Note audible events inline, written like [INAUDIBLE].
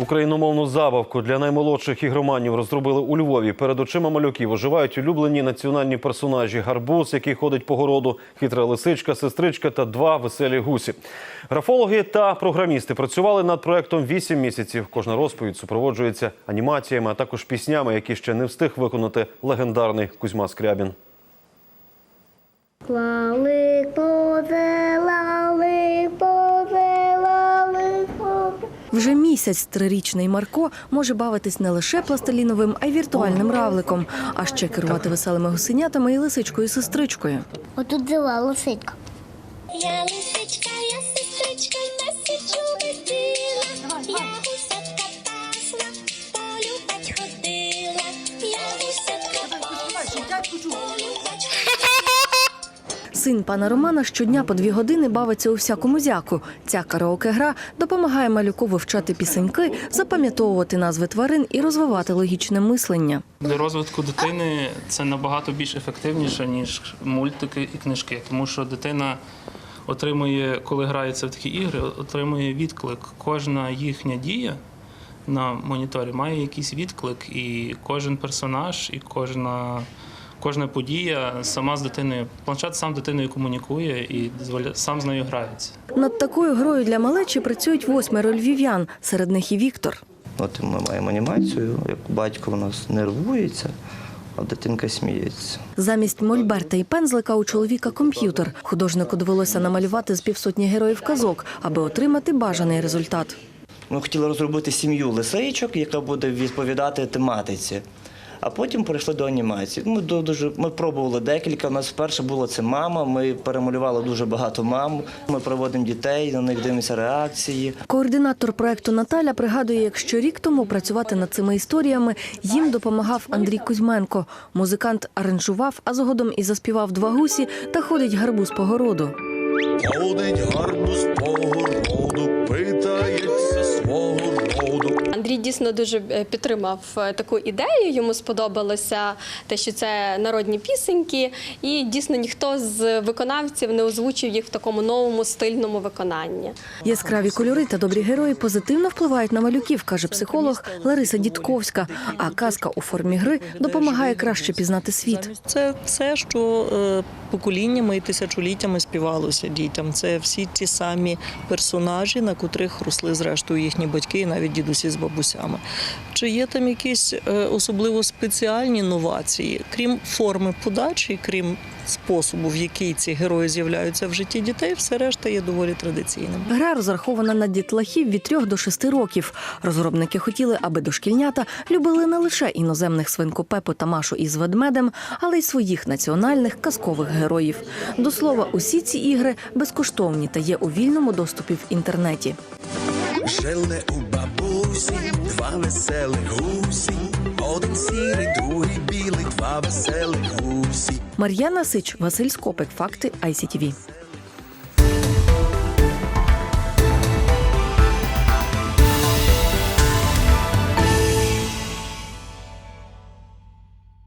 Україномовну забавку для наймолодших ігроманів розробили у Львові. Перед очима малюків оживають улюблені національні персонажі: гарбуз, який ходить по городу, хитра лисичка, сестричка та два веселі гусі. Графологи та програмісти працювали над проектом 8 місяців. Кожна розповідь супроводжується анімаціями, а також піснями, які ще не встиг виконати легендарний Кузьма Скрябін. Лали місяць трирічний Марко може бавитись не лише пластиліновим, а й віртуальним равликом, а ще керувати веселими гусенятами і лисичкою-сестричкою. Отут жила лисичка. Я лисичка, я сестричка, на січу летіла, я гусятка пасла, полюбать ходила, я гусятка пасла, полюбать [LAUGHS] Син пана Романа щодня по дві години бавиться у всякому зяку. Ця караоке-гра допомагає малюку вивчати пісеньки, запам'ятовувати назви тварин і розвивати логічне мислення. Для розвитку дитини це набагато більш ефективніше, ніж мультики і книжки, тому що дитина отримує, коли грається в такі ігри, отримує відклик. Кожна їхня дія на моніторі має якийсь відклик, і кожен персонаж, і кожна. Кожна подія сама з дитиною, планшет сам дитиною комунікує і сам з нею грається. Над такою грою для малечі працюють восьмеро львів'ян, серед них і Віктор. От ми маємо анімацію, як батько у нас нервується, а дитинка сміється. Замість мольберта і пензлика у чоловіка комп'ютер. Художнику довелося намалювати з півсотні героїв казок, аби отримати бажаний результат. Ми хотіли розробити сім'ю лисичок, яка буде відповідати тематиці. А потім перейшли до анімації. Ми до- дуже ми пробували декілька. У нас вперше було це мама. Ми перемалювали дуже багато мам. Ми проводимо дітей, на них дивимося реакції. Координатор проекту Наталя пригадує, як що рік тому працювати над цими історіями їм допомагав Андрій Кузьменко. Музикант аранжував, а згодом і заспівав два гусі та ходить гарбуз по городу. Ходить гарбуз по городу, дійсно дуже е, підтримав е, таку ідею. Йому сподобалося те, що це народні пісеньки, і дійсно ніхто з виконавців не озвучив їх в такому новому стильному виконанні. Яскраві кольори та добрі герої позитивно впливають на малюків, каже психолог Лариса Дідковська. А казка у формі гри допомагає краще пізнати світ. Це все, що е, поколіннями і тисячоліттями співалося дітям. Це всі ті самі персонажі, на котрих росли зрештою їхні батьки, і навіть дідусі з бабусями. Чи є там якісь е, особливо спеціальні новації, крім форми подачі, крім способу, в який ці герої з'являються в житті дітей, все решта є доволі традиційним. Гра розрахована на дітлахів від 3 до 6 років. Розробники хотіли, аби дошкільнята любили не лише іноземних свинку Пепу та Машу із ведмедем, але й своїх національних казкових героїв. До слова, усі ці ігри безкоштовні та є у вільному доступі в інтернеті. Жили у бабусі два веселих гусі. Один сірий, другий білий, два веселих гусі. Мар'яна Сич, Василь Скопик. Факти ICTV.